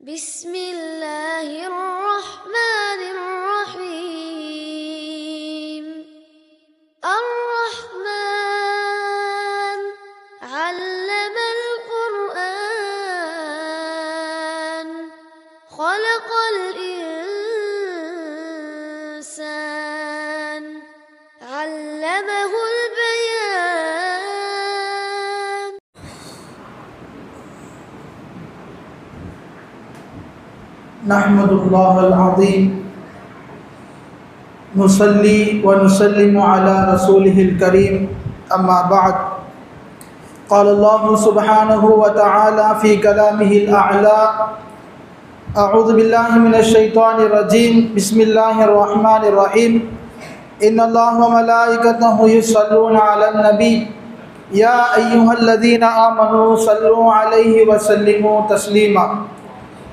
بسم الله الرحمن نحمد الله العظيم. نصلي ونسلم على رسوله الكريم. أما بعد. قال الله سبحانه وتعالى في كلامه الأعلى أعوذ بالله من الشيطان الرجيم. بسم الله الرحمن الرحيم. إن الله وملائكته يصلون على النبي. يا أيها الذين آمنوا صلوا عليه وسلموا تسليما.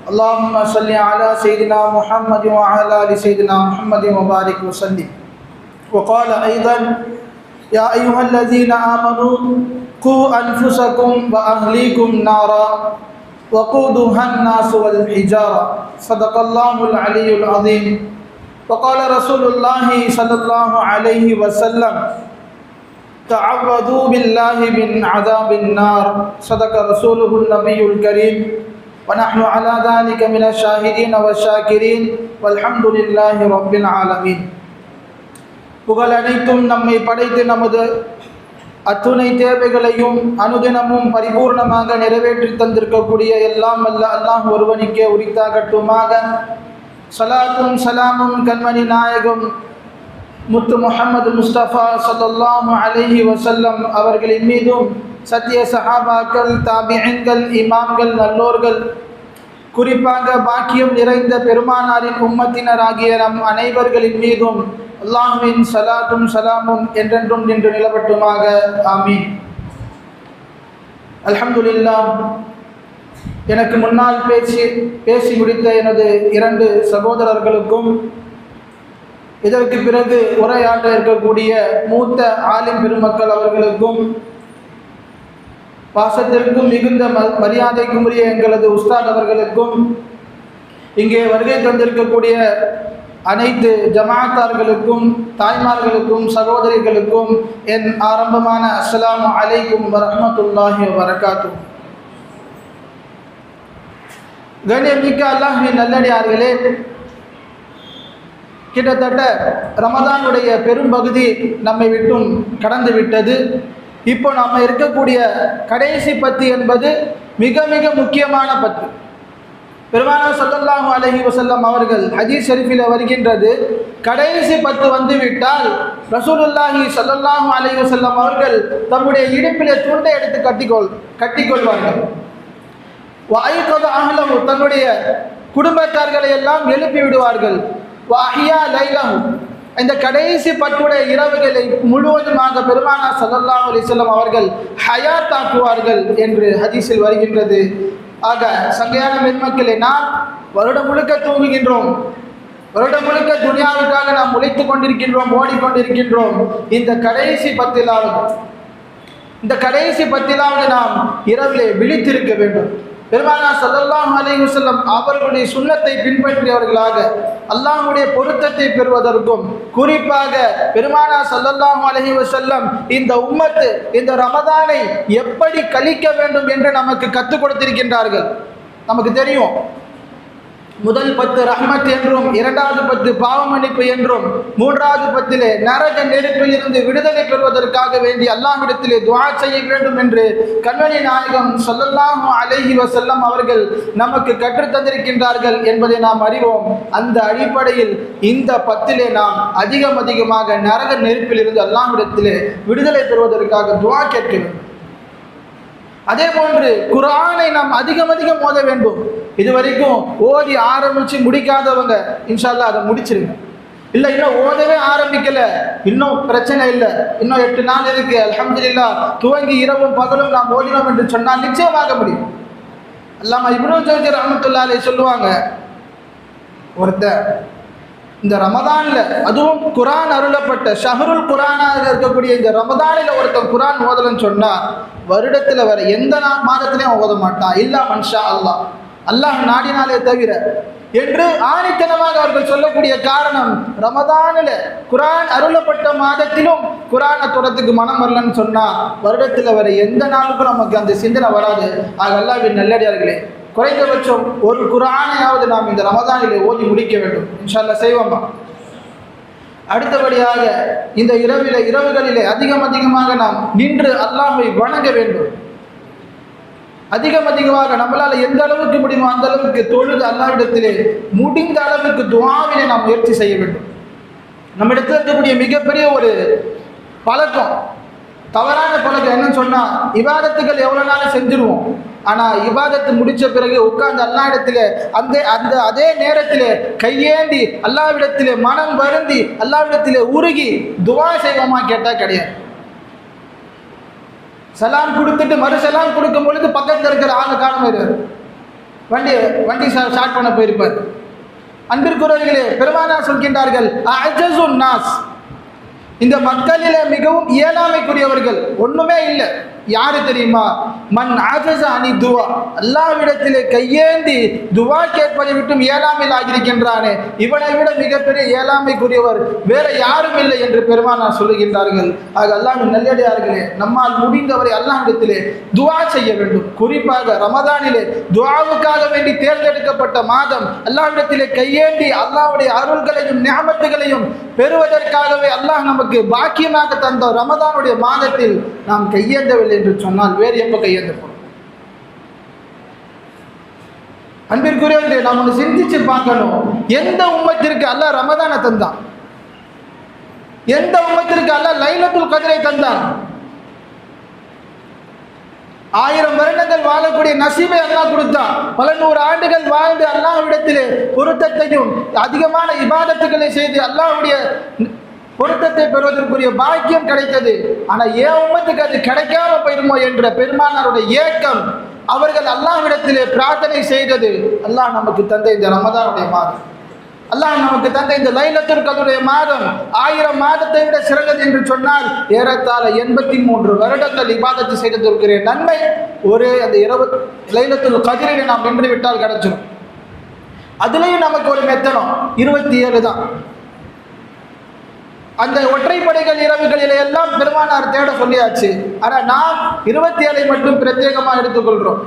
اللهم صل على سيدنا محمد وعلى آل سيدنا محمد وبارك وسلم. وقال أيضا يا أيها الذين آمنوا قوا أنفسكم وأهليكم نارا وقودها الناس والحجارة. صدق الله العلي العظيم. وقال رسول الله صلى الله عليه وسلم تعوذوا بالله من عذاب النار. صدق رسوله النبي الكريم. ونحن على ذلك من الشاهدين والشاكرين والحمد لله رب العالمين புகழ் அனைத்தும் நம்மை படைத்து நமது அத்துணை தேவைகளையும் அனுதினமும் பரிபூர்ணமாக நிறைவேற்றி தந்திருக்கக்கூடிய எல்லாம் அல்ல அல்லாஹ் ஒருவனுக்கே உரித்தாகட்டுமாக சலாத்தும் சலாமும் கண்மணி நாயகம் முத்து முஹம்மது முஸ்தபா ஸல்லல்லாஹு அலைஹி வஸல்லம் அவர்களின் மீதும் சத்திய சஹாபாக்கள் தாபியங்கள் இமாம்கள் நல்லோர்கள். குறிப்பாக பாக்கியம் நிறைந்த பெருமானாரின் உம்மத்தினராகிய நம் அனைவர்களின் மீதும் அல்லாஹ்வின் சலாத்தும் சலாமும் என்றென்றும் நின்று நிலவட்டுமாக. ஆமீன். அல்ஹம்துலில்லாஹ் எனக்கு முன்னால் பேசி பேசி முடித்த எனது இரண்டு சகோதரர்களுக்கும் இதற்கு பிறகு உரையாற்ற இருக்கக்கூடிய மூத்த ஆலிம் பெருமக்கள் அவர்களுக்கும் பாசத்திற்கும் மிகுந்த ம- மரியாதைக்கும் எங்களது உஸ்தாத் அவர்களுக்கும் இங்கே வருகை தந்திருக்கக்கூடிய அனைத்து ஜமாத்தார்களுக்கும் தாய்மார்களுக்கும் சகோதரிகளுக்கும் என் ஆரம்பமான அஸ்ஸலாமு அலைக்கும் வரமத்துல்லாஹி வரகாத்தும் கணியமிக்க அல்லாஹி நல்லடியார்களே கிட்டத்தட்ட ரமதானுடைய பெரும்பகுதி நம்மை விட்டும் கடந்து விட்டது. இப்போ நம்ம இருக்கக்கூடிய கடைசி பத்து என்பது மிக மிக முக்கியமான பத்து. பெருமானார் சொல்லல்லாஹு அலஹி வசல்லம் அவர்கள் ஹதீஸ் ஷெரீஃபில் வருகின்றது கடைசி பத்து வந்துவிட்டால் ரசூலுல்லாஹி சொல்லல்லாஹு அலஹி வசல்லம் அவர்கள் தம்முடைய இடுப்பிலே துண்டை எடுத்து கட்டிக்கொள் கட்டிக்கொள்வார்கள். வாயுக்கது அகலமு தன்னுடைய குடும்பத்தார்களை எல்லாம் எழுப்பி விடுவார்கள். வாஹியா லைலஹு இந்த கடைசி பத்துடைய இரவுகளை முழுவதுமாக பெருமானா ஸல்லல்லாஹு அலைஹி செல்லம் அவர்கள் ஹயாத்தாக்குவார்கள் என்று ஹதீஸில் வருகின்றது. ஆக சங்கையான மென்மக்களை நாம் வருடம் முழுக்க தூங்குகின்றோம். வருடம் முழுக்க துனியாவுக்காக நாம் உழைத்துக் கொண்டிருக்கின்றோம் ஓடிக்கொண்டிருக்கின்றோம் இந்த கடைசி பத்திலாவது இந்த கடைசி பத்திலாவது நாம் இரவிலே விழித்திருக்க வேண்டும். பெருமானா ஸல்லல்லாஹு அலைஹி செல்லம் அவர்களுடைய சுண்ணத்தை பின்பற்றியவர்களாக அல்லாஹுடைய பொருத்தத்தை பெறுவதற்கும் குறிப்பாக பெருமானா ஸல்லல்லாஹு அலஹி வசல்லம் இந்த உம்மத்து இந்த ரமதானை எப்படி கழிக்க வேண்டும் என்று நமக்கு கற்றுக் கொடுத்திருக்கின்றார்கள். நமக்கு தெரியும் முதல் பத்து ரஹ்மத் என்றும் இரண்டாவது பத்து பாவமன்னிப்பு என்றும் மூன்றாவது பத்திலே நரக நெருப்பில் இருந்து விடுதலை பெறுவதற்காக வேண்டி அல்லாஹ்விடத்திலே துவா செய்ய வேண்டும் என்று கண்மணி நாயகம் ஸல்லல்லாஹு அலஹி வசல்லம் அவர்கள் நமக்கு கற்றுத் தந்திருக்கின்றார்கள் என்பதை நாம் அறிவோம். அந்த அடிப்படையில் இந்த பத்திலே நாம் அதிகம் அதிகமாக நரக நெருப்பில் இருந்து அல்லாஹ்விடத்திலே விடுதலை பெறுவதற்காக துவா கேட்க வேண்டும். அதே போன்று குரானை நாம் அதிகம் அதிகம் மோத வேண்டும். இது வரைக்கும் ஓதி ஆரம்பித்து முடிக்காதவங்க இன்ஷால்லா அதை முடிச்சிருங்க. இல்லை இன்னும் ஓதவே ஆரம்பிக்கல. இன்னும் பிரச்சனை இல்லை. இன்னும் எட்டு நாள் இருக்கு. அலமதுல்லா துவங்கி இரவும் பகலும் நாம் ஓதினோம் என்று சொன்னால் நிச்சயமாக முடியும். அல்லாம இப்னு ஜோதி ரஹ்மத்துல்லாஹி சொல்லுவாங்க ஒருத்தர் இந்த ரமதானில் அதுவும் குரான் அருளப்பட்ட ஷஹருல் குரானாக இருக்கக்கூடிய இந்த ரமதானில் ஒருத்தன் குரான் ஓதலன்னு சொன்னால் வருடத்தில் வர எந்த நாள் மாதத்துலையும் ஓத மாட்டான். இல்லா மன்ஷா அல்லாஹ். அல்லாஹ் நாடினாலே தவிர. என்று ஆணித்தனமாக அவர்கள் சொல்லக்கூடிய காரணம் ரமதானில் குரான் அருளப்பட்ட மாதத்திலும் குரானை தொடத்துக்கு மனம் வரலன்னு சொன்னால் வருடத்தில் வர எந்த நாளுக்கும் நமக்கு அந்த சிந்தனை வராது. ஆக அல்லாவின் நல்லடியார்களே குறைந்தபட்சம் ஒரு குரானையாவது நாம் இந்த ரமதானிலே ஓதி முடிக்க வேண்டும். இன்ஷால்லா செய்வோமா? அடுத்தபடியாக இந்த இரவிலே இரவுகளிலே அதிகம் அதிகமாக நாம் நின்று அல்லாஹை வணங்க வேண்டும். அதிகம் அதிகமாக நம்மளால் எந்த அளவுக்கு முடியுமோ அந்த அளவுக்கு தொழுது அல்லாவிடத்திலே முடிந்த அளவுக்கு துவாவினை நாம் முயற்சி செய்ய வேண்டும். நம்மிடத்தில் இருக்கக்கூடிய மிகப்பெரிய ஒரு பழக்கம் தவறான பழக்கம் என்னன்னு சொன்னால் விவாதத்துகள் எவ்வளோ நாளும் செஞ்சிருவோம். ஆனால் இவாதத்து முடித்த பிறகு உட்கார்ந்து இடத்துல அந்த அந்த அதே நேரத்தில் கையேந்தி அல்லாவிடத்திலே மனம் வருந்தி அல்லாவிடத்திலே உருகி துவா செய்வோமா கேட்டால் கிடையாது. சலாம் கொடுத்துட்டு மறு சலாம் கொடுக்கும் பொழுது பக்கத்தில் இருக்கிற ஆளு காண போயிடுவார். வண்டி வண்டி ஸ்டார்ட் பண்ண போயிருப்பார். அன்பிற்குரியவர்களே பெருமானார் சொல்கின்றார்கள் நாஸ். இந்த மக்களிலே மிகவும் இயலாமைக்குரியவர்கள் ஒன்றுமே இல்லை. யாரு தெரியுமா? மண் ஆஜச அணி துவா. அல்லாவிடத்திலே கையேந்தி துவா கேட்பதை விட்டும் ஏழாமையில் ஆகியிருக்கின்றானே. இவனை விட மிகப்பெரிய ஏழாமைக்குரியவர் வேற யாரும் இல்லை என்று பெருமானார் சொல்லுகின்றார்கள். ஆக அல்லாஹ்வின் நல்லடியார்களே நம்மால் முடிந்தவரை அல்லாவிடத்திலே துவா செய்ய வேண்டும். குறிப்பாக ரமதானிலே துவாவுக்காக வேண்டி தேர்ந்தெடுக்கப்பட்ட மாதம் அல்லாவிடத்திலே கையேந்தி அல்லாவுடைய அருள்களையும் ஞாபகங்களையும் பெறுவதற்காகவே அல்லாஹ் நமக்கு பாக்கியமாக தந்த ரமதானுடைய மாதத்தில் நாம் கையேந்தவில்லை என்று சொன்னால் வேறு எப்போ கையேந்தப்படும் அன்பிற்குரியவர்களே நாம் ஒன்று சிந்திச்சு பார்க்கணும். எந்த உம்மத்திற்கு அல்ல ரமதானை தந்தான்? எந்த உம்மத்திற்கு அல்ல லைலத்துல் கதிரை தந்தான்? ஆயிரம் வருடங்கள் வாழக்கூடிய நசீபை அல்லாஹ் கொடுத்தான். பல நூறு ஆண்டுகள் வாழ்ந்து அல்லாஹ்விடத்திலே பொருத்தத்தையும் அதிகமான இபாதத்துக்களை செய்து அல்லாஹுடைய பொருத்தத்தை பெறுவதற்குரிய பாக்கியம் கிடைத்தது. ஆனால் ஏன் உம்மத்துக்கு அது கிடைக்காம போயிருமோ என்ற பெருமானாருடைய ஏக்கம் அவர்கள் அல்லாஹ்விடத்திலே பிரார்த்தனை செய்தது. அல்லாஹ் நமக்கு தந்த இந்த ரமதானுடைய மாதம். அல்லாஹ் நமக்கு தந்த இந்த லைலத்திற்கதுடைய மாதம் ஆயிரம் மாதத்தை விட சிறந்தது என்று சொன்னால் ஏறத்தாழ எண்பத்தி மூன்று வருடங்கள் இபாதத்தை செய்ததற்குரிய நன்மை ஒரு அந்த இருபத் லைலத்தில் கதிரில் நாம் நின்று விட்டால் கிடைச்சிடும் அதுலேயும் நமக்கு ஒரு மெத்தனம் இருபத்தி ஏழு தான். அந்த ஒற்றைப்படைகள் இரவுகளில் எல்லாம் பெருமானார் தேட சொல்லியாச்சு. ஆனா நாம் இருபத்தி ஏழை மட்டும் பிரத்யேகமாக எடுத்துக்கொள்கிறோம்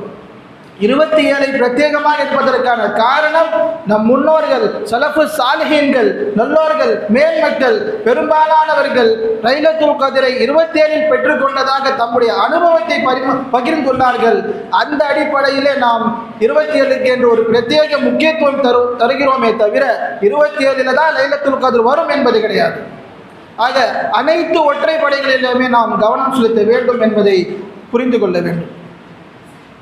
இருபத்தி ஏழை பிரத்யேகமாக இருப்பதற்கான காரணம் நம் முன்னோர்கள் சலப்பு சாலிஹீன்கள் நல்லோர்கள் மேன்மக்கள் பெரும்பாலானவர்கள் லைலத்துல் கதிரை இருபத்தி ஏழில் பெற்றுக்கொண்டதாக தம்முடைய அனுபவத்தை பரிம பகிர்ந்துள்ளார்கள் அந்த அடிப்படையிலே நாம் இருபத்தி ஏழுக்கு என்று ஒரு பிரத்யேக முக்கியத்துவம் தரு தருகிறோமே தவிர இருபத்தி ஏழில் தான் லைலத்துல் கதிர் வரும் என்பது கிடையாது. ஆக அனைத்து ஒற்றைப்படைகளிலுமே நாம் கவனம் செலுத்த வேண்டும் என்பதை புரிந்து கொள்ள வேண்டும்.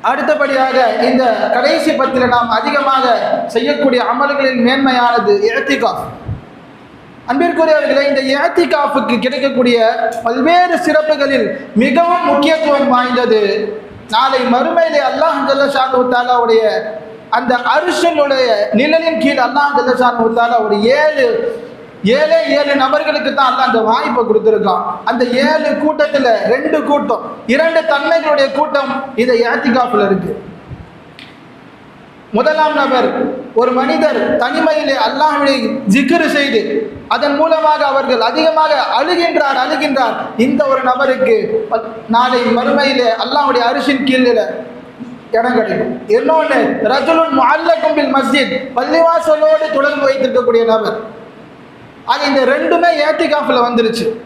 அடுத்தபடியாக இந்த கடைசி பத்தில் நாம் அதிகமாக செய்யக்கூடிய அமல்களின் மேன்மையானது ஏத்திகாஃப் அன்பிற்குரியவர்களை இந்த ஏத்திகாஃபுக்கு கிடைக்கக்கூடிய பல்வேறு சிறப்புகளில் மிகவும் முக்கியத்துவம் வாய்ந்தது நாளை மறுமையிலே அல்லாஹ் ஜல்லஷானு தாலாவுடைய அந்த அரிசனுடைய நிழலின் கீழ் அல்லாஹ் ஜல்லஷானு தாலா ஒரு ஏழு ஏழே ஏழு நபர்களுக்கு தான் அந்த அந்த வாய்ப்பை கொடுத்துருக்கான். அந்த ஏழு கூட்டத்தில் ரெண்டு கூட்டம் இரண்டு தன்மைகளுடைய கூட்டம் இந்த ஏத்திகாஃபில் இருக்கு. முதலாம் நபர் ஒரு மனிதர் தனிமையிலே அல்லாஹுடைய ஜிக்ரு செய்து அதன் மூலமாக அவர்கள் அதிகமாக அழுகின்றார் அழுகின்றார். இந்த ஒரு நபருக்கு நாளை மறுமையிலே அல்லாஹுடைய அரிசின் கீழில் இடம் கிடைக்கும். இன்னொன்று ரஜுலுன் முஅல்லக்கும் பில் மஸ்ஜித் பள்ளிவாசலோடு தொடர்பு வைத்திருக்கக்கூடிய நபர். ஆக இந்த ரெண்டுமே ஏத்திகாஃபில் வந்துருச்சு.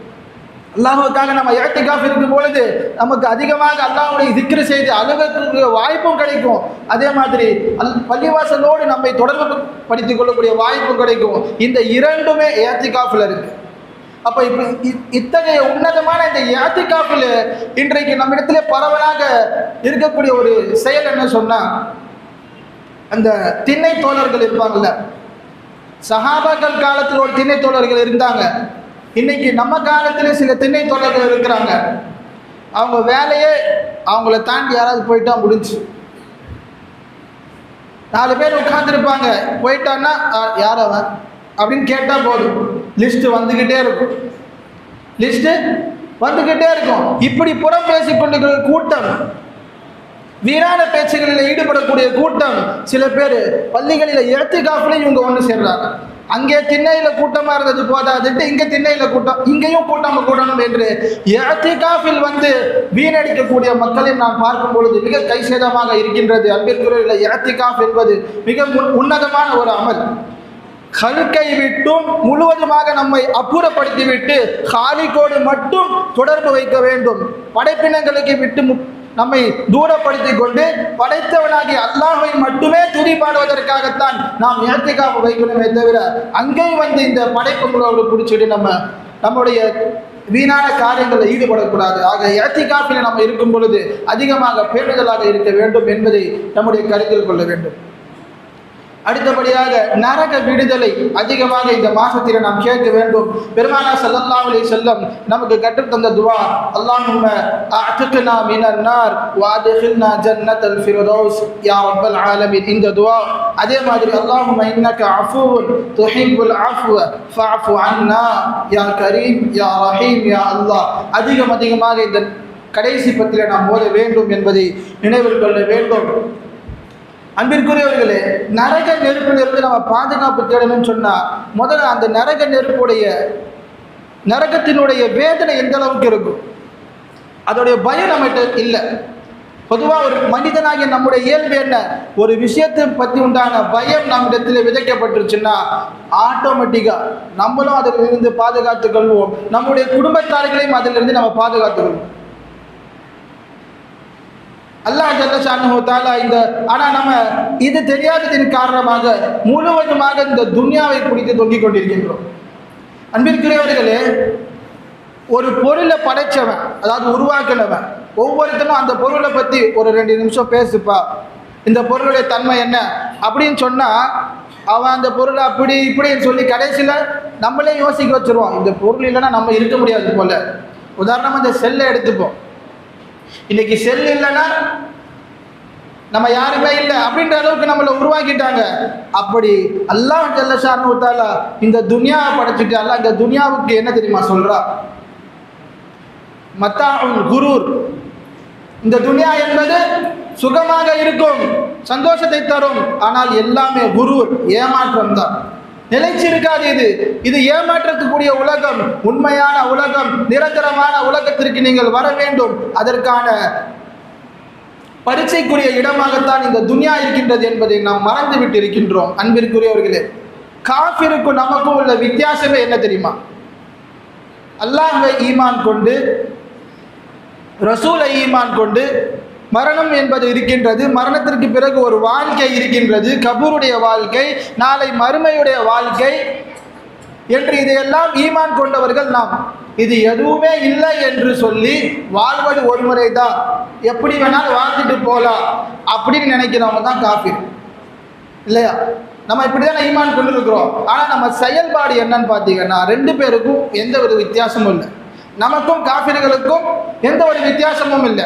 அல்லாஹுக்காக நம்ம ஏத்திகாஃப் இருக்கும் பொழுது நமக்கு அதிகமாக அல்லாஹுடைய திக்ரு செய்து அழுகக்கூடிய வாய்ப்பும் கிடைக்கும். அதே மாதிரி அல் பள்ளிவாசலோடு நம்மை தொடர்பு படுத்திக் கொள்ளக்கூடிய வாய்ப்பும் கிடைக்கும். இந்த இரண்டுமே ஏத்திகாஃபில் இருக்கு. அப்போ இப்போ இ- இத்தகைய உன்னதமான இந்த ஏத்திகாஃபில் இன்றைக்கு நம்மிடத்திலே பரவலாக இருக்கக்கூடிய ஒரு செயல் என்ன சொன்னால் அந்த திண்ணை தோழர்கள் இருப்பாங்கல்ல சஹாபாக்கள் காலத்தில் ஒரு திண்ணை தோழர்கள் இருந்தாங்க. இன்னைக்கு நம்ம காலத்தில் சில திண்ணை தோழர்கள் இருக்கிறாங்க. அவங்க வேலையே அவங்கள தாண்டி யாராவது போயிட்டா முடிஞ்சு. நாலு பேர் உட்காந்துருப்பாங்க போயிட்டான்னா யார் அவன்? அப்படின்னு கேட்டால் போதும். லிஸ்ட்டு வந்துக்கிட்டே இருக்கும். லிஸ்ட்டு வந்துக்கிட்டே இருக்கும். இப்படி புறம் பேசிக்கொண்டு கூட்டம் வீணான பேச்சுகளில் ஈடுபடக்கூடிய கூட்டம் சில பேர் பள்ளிகளில் இறத்திகாப்புலையும் இவங்க ஒன்று சேர்றாங்க. அங்கே திண்ணையில கூட்டமா இருந்தது போதாதுட்டு இங்க திண்ணையில கூட்டம் இங்கேயும் கூட்டம் கூடணும் என்று எத்திகாஃபில் வந்து வீணடிக்கக்கூடிய மக்களை நாம் பார்க்கும் பொழுது மிக கைசேதமாக இருக்கின்றது. அன்பிற்குரிய எத்திகாஃப் என்பது மிக உன்னதமான ஒரு அமல். கல்கை விட்டும் முழுவதுமாக நம்மை அப்புறப்படுத்திவிட்டு காலிக்கோடு மட்டும் தொடர்பு வைக்க வேண்டும். படைப்பினங்களுக்கு விட்டு நம்மை தூரப்படுத்திக் கொண்டு படைத்தவனாகி அல்லாஹை மட்டுமே துதிப்பாடுவதற்காகத்தான் நாம் இயற்கைக்காக வைக்கணுமே தவிர அங்கே வந்து இந்த படைப்புகளோடு பிடிச்சிட்டு நம்ம நம்முடைய வீணான காரியங்களில் ஈடுபடக்கூடாது. ஆக ஏத்திகாப்பில் நம்ம இருக்கும் பொழுது அதிகமாக பேணுதலாக இருக்க வேண்டும் என்பதை நம்முடைய கருத்தில் கொள்ள வேண்டும். அடுத்தபடியாக நரக விடுதலை அதிகமாக இந்த மாசத்தில் நாம் கேட்க வேண்டும். பெருமானா ஸல்லல்லாஹு அலைஹி செல்லம் நமக்கு கற்றுத்தந்த துவா அல்லாஹும்ம அஅத்கினா மினன் நார் ஜன்னத் அல் ஃபிர்தௌஸ் யா ரப்பல் ஆலமீன். இந்த துவா அதே மாதிரி அல்லாஹும்ம இன்னக அஃபூவுன் துஹிப்புல் அஃப்வ ஃபஅஃபு அன்னா யா கரீம் யா ரஹீம் யா அல்லாஹ். அதிகம் அதிகமாக இந்த கடைசி பத்தில நாம் ஓத வேண்டும் என்பதை நினைவில் கொள்ள வேண்டும். அன்பிற்குரியவர்களே நரக நெருப்பிலிருந்து நம்ம பாதுகாப்பு தேடணும்னு சொன்னால் முதல்ல அந்த நரக நெருப்புடைய நரகத்தினுடைய வேதனை எந்த அளவுக்கு இருக்கும்? அதோடைய பயம் நம்மகிட்ட இல்லை. பொதுவாக ஒரு மனிதனாகிய நம்முடைய இயல்பு என்ன? ஒரு விஷயத்தை பற்றி உண்டான பயம் நம்மிடத்தில் விதைக்கப்பட்டுருச்சுன்னா ஆட்டோமேட்டிக்காக நம்மளும் அதிலிருந்து பாதுகாத்துக் கொள்வோம். நம்முடைய குடும்பத்தார்களையும் அதிலிருந்து நம்ம பாதுகாத்துக் கொள்வோம். அல்லாஹ் ஜல்லஷானு தாலா இந்த ஆனால் நம்ம இது தெரியாததின் காரணமாக முழுவதுமாக இந்த துன்யாவை குடித்து தொங்கிக் கொண்டிருக்கின்றோம். அன்பிற்குரியவர்களே ஒரு பொருளை படைச்சவன் அதாவது உருவாக்கினவன் ஒவ்வொருத்தனும் அந்த பொருளை பற்றி ஒரு ரெண்டு நிமிஷம் பேசுப்பா. இந்த பொருளுடைய தன்மை என்ன? அப்படின்னு சொன்னால் அவன் அந்த பொருளை அப்படி இப்படின்னு சொல்லி கடைசியில் நம்மளே யோசிக்க வச்சுருவான் இந்த பொருள் இல்லைன்னா நம்ம இருக்க முடியாது போல. உதாரணமாக இந்த செல்லை எடுத்துப்போம். இன்னைக்கு செல் இல்லைன்னா நம்ம யாருமே இல்லை அப்படின்ற அளவுக்கு நம்மளை உருவாக்கிட்டாங்க. அப்படி அல்லாஹ் ஜல்லஷானு விட்டால இந்த துனியாவை படைச்சிட்டு அல்ல இந்த துனியாவுக்கு என்ன தெரியுமா சொல்றா? மத்தா குரூர். இந்த துனியா என்பது சுகமாக இருக்கும் சந்தோஷத்தை தரும் ஆனால் எல்லாமே குரூர் ஏமாற்றம் தான் நிலைச்சிருக்காது இது. இது ஏமாற்றக்கூடிய உலகம் உண்மையான உலகம் நிரந்தரமான உலகத்திற்கு நீங்கள் வர வேண்டும். அதற்கான பரீட்சைக்குரிய இடமாகத்தான் இந்த துனியா இருக்கின்றது என்பதை நாம் மறந்து விட்டு இருக்கின்றோம் அன்பிற்குரியவர்களே. காஃபிருக்கும் நமக்கும் உள்ள வித்தியாசமே என்ன தெரியுமா? அல்லாஹை ஈமான் கொண்டு ரசூலை ஈமான் கொண்டு மரணம் என்பது இருக்கின்றது. மரணத்திற்கு பிறகு ஒரு வாழ்க்கை இருக்கின்றது. கபூருடைய வாழ்க்கை நாளை மறுமையுடைய வாழ்க்கை என்று இதையெல்லாம் ஈமான் கொண்டவர்கள் நாம். இது எதுவுமே இல்லை என்று சொல்லி வாழ்வது ஒரு முறை தான் எப்படி வேணாலும் வாழ்ந்துட்டு போகலாம் அப்படின்னு நினைக்கிறவங்க தான் காஃபி இல்லையா? நம்ம இப்படி தானே ஈமான் கொண்டு இருக்கிறோம் ஆனால் நம்ம செயல்பாடு என்னன்னு பார்த்தீங்கன்னா ரெண்டு பேருக்கும் எந்த ஒரு வித்தியாசமும் இல்லை. நமக்கும் காஃபிர்களுக்கும் எந்த ஒரு வித்தியாசமும் இல்லை.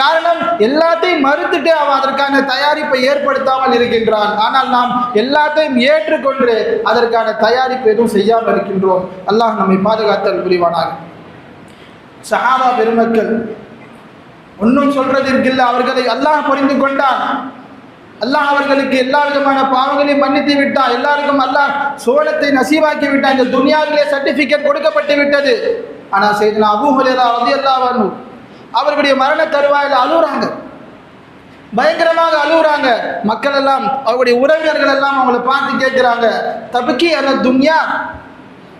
காரணம் எல்லாத்தையும் மறுத்துட்டு அவன் அதற்கான தயாரிப்பை ஏற்படுத்தாமல் இருக்கின்றான். ஆனால் நாம் எல்லாத்தையும் ஏற்றுக்கொண்டு அதற்கான தயாரிப்பு எதுவும் செய்யாமல் இருக்கின்றோம். அல்லாஹ் நம்மை பாதுகாத்தல் புரிவானாக. சஹாபா பெருமக்கள் ஒன்றும் சொல்றதற்கு இல்லை அவர்களை அல்லாஹ் புரிந்து கொண்டான். அல்லாஹ் அவர்களுக்கு எல்லா விதமான பாவங்களையும் மன்னித்து விட்டான். எல்லாருக்கும் அல்லாஹ் சோழத்தை நசீவாக்கி விட்டான். இந்த துனியாவிலே சர்டிபிகேட் கொடுக்கப்பட்டு விட்டது. ஆனால் செய்தனா அபூ ஹுரேரா எல்லா அன்ஹு அவர்களுடைய மரண தருவாயில் அழுகுறாங்க பயங்கரமாக அழுகுறாங்க மக்கள் எல்லாம் அவருடைய உறவினர்கள் எல்லாம் அவங்கள பார்த்து கேட்குறாங்க. தபிக்கி அந்த துன்யா?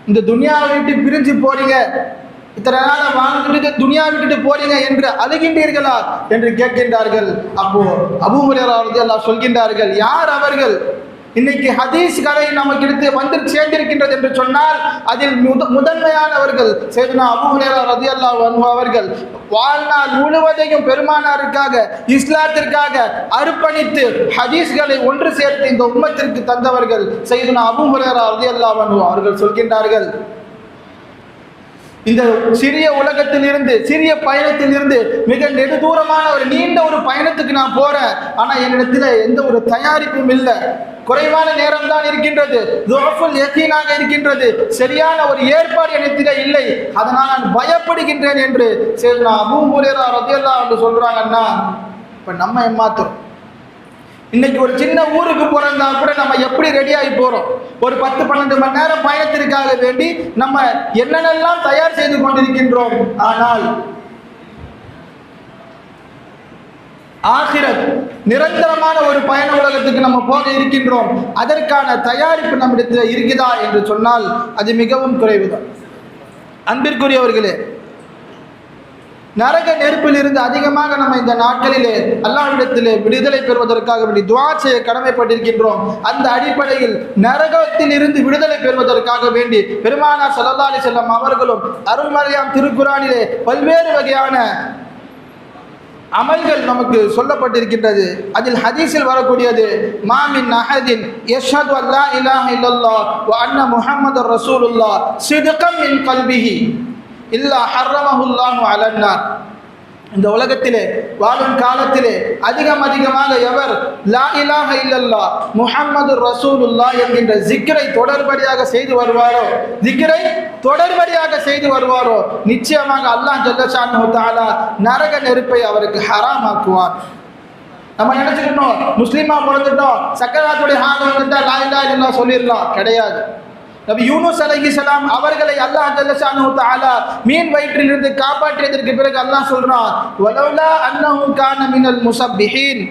இந்த துனியாவை விட்டு பிரிஞ்சு போறீங்க. இத்தனை நாள வாழ்ந்துட்டு துனியா விட்டுட்டு போறீங்க என்று அழுகின்றீர்களா என்று கேட்கின்றார்கள். அப்போ அபூ சொல்கின்றார்கள் யார் அவர்கள்? இன்னைக்கு ஹதீஸ் கதை நமக்கு எடுத்து வந்து சேர்ந்திருக்கின்றது என்று சொன்னால் அதில் முத முதன்மையானவர்கள் சேதுனா அபூ ரதி அல்லா அவர்கள் வாழ்நாள் முழுவதையும் பெருமானாருக்காக இஸ்லாத்திற்காக அர்ப்பணித்து ஹதீஸ்களை ஒன்று சேர்த்து இந்த உம்மத்திற்கு தந்தவர்கள் செய்துனா அபூ ரதி அல்லா அவர்கள் சொல்கின்றார்கள். இந்த சிறிய உலகத்தில் இருந்து சிறிய பயணத்தில் இருந்து மிக நெடுதூரமான ஒரு நீண்ட ஒரு பயணத்துக்கு நான் போறேன். ஆனா என்னிடத்துல எந்த ஒரு தயாரிப்பும் இல்லை. குறைவான நேரம் தான் இருக்கின்றது எத்தீனாக இருக்கின்றது. சரியான ஒரு ஏற்பாடு என்னிடத்தில இல்லை. அதனால் நான் பயப்படுகின்றேன் என்று சரி நான் அபூ ஹுரேரா ரலியல்லாஹு அன்ஹு இப்போ நம்ம ஏமாத்துறோம். இன்னைக்கு ஒரு சின்ன ஊருக்கு பிறந்தா கூட நம்ம எப்படி ரெடியாகி போகிறோம் ஒரு பத்து பன்னெண்டு மணி நேரம் பயணத்திற்காக வேண்டி நம்ம என்னென்னலாம் தயார் செய்து கொண்டிருக்கின்றோம்? ஆனால் ஆகிரத் நிரந்தரமான ஒரு பயண உலகத்துக்கு நம்ம போக இருக்கின்றோம். அதற்கான தயாரிப்பு நம்மிடத்தில் இருக்குதா என்று சொன்னால் அது மிகவும் குறைவுதான். அன்பிற்குரியவர்களே நரக நெருப்பில் இருந்து அதிகமாக நம்ம இந்த நாட்களிலே அல்லாஹ்விடத்திலே விடுதலை பெறுவதற்காக வேண்டி துவா செய்ய கடமைப்பட்டிருக்கின்றோம். அந்த அடிப்படையில் நரகத்தில் இருந்து விடுதலை பெறுவதற்காக வேண்டி பெருமானார் சல்லா அலி செல்லம் அவர்களும் அருள்மறையாம் திருக்குறானிலே பல்வேறு வகையான அமல்கள் நமக்கு சொல்லப்பட்டிருக்கின்றது. அதில் ஹதீஸில் வரக்கூடியது மாமின் அஹதின் யஷ்ஹது அல்லா இலாஹ இல்லல்லாஹ் வ அன்ன முஹம்மது ரசூலுல்லாஹ் சிதுகம் மின் கல்பிஹி இல்லா ஹர்ரமஹுல்லாஹு அலன்னார் இந்த உலகத்திலே வாழும் காலத்திலே அதிகம் அதிகமாக எவர் லா இலாஹ இல்லல்லா முஹம்மது ரசூலுல்லா என்கின்ற ஜிக்ரை தொடர்படியாக செய்து வருவாரோ? ஜிக்ரை தொடர்படியாக செய்து வருவாரோ? நிச்சயமாக அல்லாஹ் ஜல்லஷானு தஆலா நரக நெருப்பை அவருக்கு ஹராமாக்குவார் நம்ம நினைச்சுக்கணும் முஸ்லீமா பிறந்துட்டோம் சக்கராத்துடைய ஹாங்க வந்துட்டா லா இல்லா சொல்லிடலாம். கிடையாது. நபி யூனுஸ் சலாம் அவர்களை அல்லாஹ் ஜல்லஷானு தாலா மீன் வயிற்றிலிருந்து காப்பாற்றியதற்கு பிறகு அல்லாஹ் சொல்றான் வலௌலா அன்னஹு கான மினல் முஸப்பிஹீன்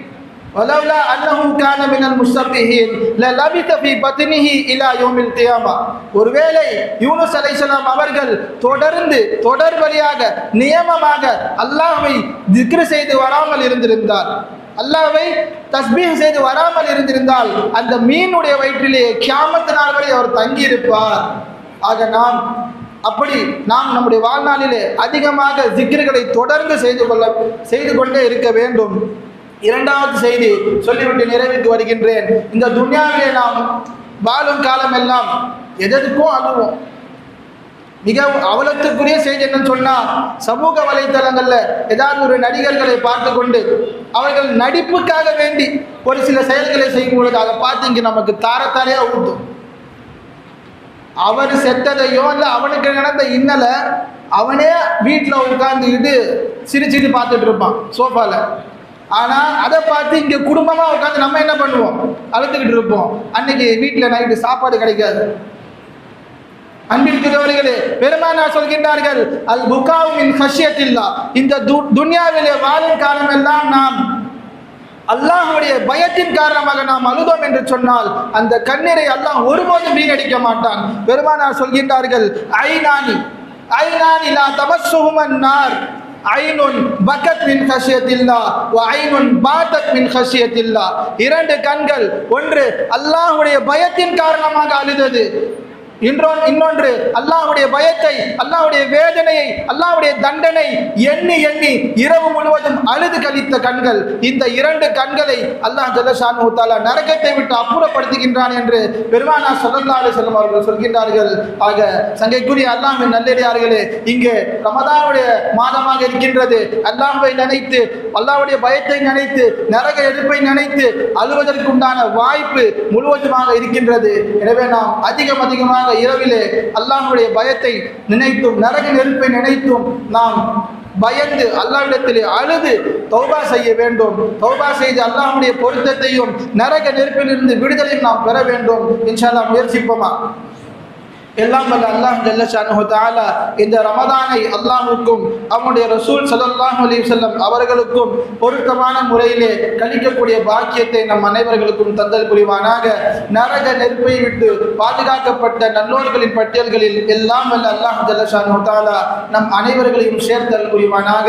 வலௌலா அன்னஹு கான மினல் முஸப்பிஹீன் லலபித ஃபீ பத்னிஹி இலா யௌமில் கியாமா. ஒருவேளை யூனுஸ் அலைஹிஸ்ஸலாம் அவர்கள் தொடர்ந்து தொடர் வழியாக நியமமாக அல்லாஹ்வை திக்ர் செய்து வராமல் இருந்திருந்தார். அல்லாவை தஸ்பீஹ் செய்து வராமல் இருந்திருந்தால் அந்த மீனுடைய வயிற்றிலே கியாமத்து நாள் வரை அவர் தங்கியிருப்பார். ஆக நாம் அப்படி நாம் நம்முடைய வாழ்நாளிலே அதிகமாக ஜிக்ருகளை தொடர்ந்து செய்து கொள்ள செய்து கொண்டே இருக்க வேண்டும். இரண்டாவது செய்தி சொல்லிவிட்டு நிறைவுக்கு வருகின்றேன். இந்த துன்யாவிலே நாம் வாழும் காலமெல்லாம் எதற்கும் அழுவோம். மிக அவலத்துக்குரிய செய்தி என்னன்னு சொன்னா சமூக வலைத்தளங்கள்ல ஏதாவது ஒரு நடிகர்களை பார்த்து கொண்டு அவர்கள் நடிப்புக்காக வேண்டி ஒரு சில செயல்களை செய்யும் பொழுது அதை பார்த்து இங்கே நமக்கு தாரத்தாரையாக ஊட்டும். அவர் செத்ததையோ இல்லை அவனுக்கு நடந்த இன்னலை அவனே வீட்டில் உட்காந்துக்கிட்டு சிரிச்சுட்டு பார்த்துட்டு இருப்பான் சோஃபாவில் ஆனால் அதை பார்த்து இங்கே குடும்பமாக உட்காந்து நம்ம என்ன பண்ணுவோம்? அழுத்துக்கிட்டு இருப்போம். அன்னைக்கு வீட்டில் நைட்டு சாப்பாடு கிடைக்காது. அன்பிற்குரியவர்களே பெருமானார் சொல்கின்றார்கள் அல் புகாவு ஹஷியத்தில்லா. இந்த து துன்யாவிலே வாழும் காலமெல்லாம் நாம் அல்லாஹ்வுடைய பயத்தின் காரணமாக நாம் அழுதோம் என்று சொன்னால் அந்த கண்ணீரை அல்லாஹ் ஒருபோதும் வீணடிக்க மாட்டான். பெருமானார் சொல்கின்றார்கள் ஐநானி ஐநானி லா தமஸ்ஸுஹுமன் நார் ஐனுன் பக்கத் மின் ஹஷியத்தில்லா ஐனுன் பாத்தத் மின் ஹஷியத்தில்லா. இரண்டு கண்கள் ஒன்று அல்லாஹுடைய பயத்தின் காரணமாக அழுதது. இன்றொன் இன்னொன்று அல்லாஹ்வுடைய பயத்தை அல்லாஹ்வுடைய வேதனையை அல்லாஹுடைய தண்டனை எண்ணி எண்ணி இரவு முழுவதும் அழுது கழித்த கண்கள் இந்த இரண்டு கண்களை அல்லாஹ் ஜல்லஷானு தாலா நரகத்தை விட்டு அப்புறப்படுத்துகின்றான் என்று பெருமானா ஸல்லல்லாஹு செல்லும் அவர்கள் சொல்கின்றார்கள். ஆக சங்கைக்குரிய அல்லாஹின் நல்லடியார்களே இங்கே ரமதானுடைய மாதமாக இருக்கின்றது. அல்லாஹுவை நினைத்து அல்லாஹ்வுடைய பயத்தை நினைத்து நரக எதிர்ப்பை நினைத்து அழுவதற்குண்டான வாய்ப்பு முழுவதுமாக இருக்கின்றது. எனவே நாம் அதிகம் அதிகமாக இரவிலே அல்லாஹுடைய பயத்தை நினைத்தும் நரக நெருப்பை நினைத்தும் நாம் பயந்து அல்லாவிடத்திலே அழுது தௌபா செய்ய வேண்டும். தௌபா செய்து அல்லாஹுடைய பொருத்தத்தையும் நரக நெருப்பிலிருந்து விடுதலையும் நாம் பெற வேண்டும். இன்ஷால்லா முயற்சிப்போமா? எல்லாம் வல்ல அல்லாஹ் ஜல்ல ஷானுஹு தஆலா இந்த ரமதானை அல்லாஹ்வுக்கும் அவனுடைய ரசூல் ஸல்லல்லாஹு அலைஹி வஸல்லம் அவர்களுக்கும் பொருத்தமான முறையிலே கழிக்கக்கூடிய பாக்கியத்தை நம் அனைவர்களுக்கும் தந்தல் புரிவானாக. நரக நெருப்பை விட்டு பாதுகாக்கப்பட்ட நல்லோர்களின் பட்டியல்களில் எல்லாம் வல்ல அல்லாஹ் ஜல்ல ஷானுஹு தஆலா நம் அனைவர்களையும் சேர்த்தல் புரிவானாக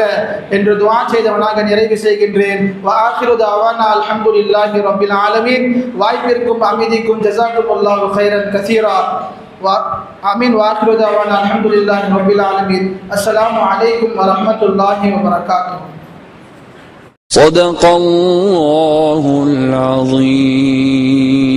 என்று துஆ செய்தவனாக நிறைவு செய்கின்றேன். வ ஆகிரு தஅவானா அல்ஹம்துலில்லாஹி ரப்பில் ஆலமீன். வாய்ப்பிற்கும் அமைதிக்கும் ஜஸாக்குமுல்லாஹு கைரன் கசீரா. আমিন ওয়াকরুদ্দান আলহামদুলিল্লাহ নবিল আলমিন আসসালামু আলাইকুম রহমতুল্লাহ বরকাত صدق الله العظيم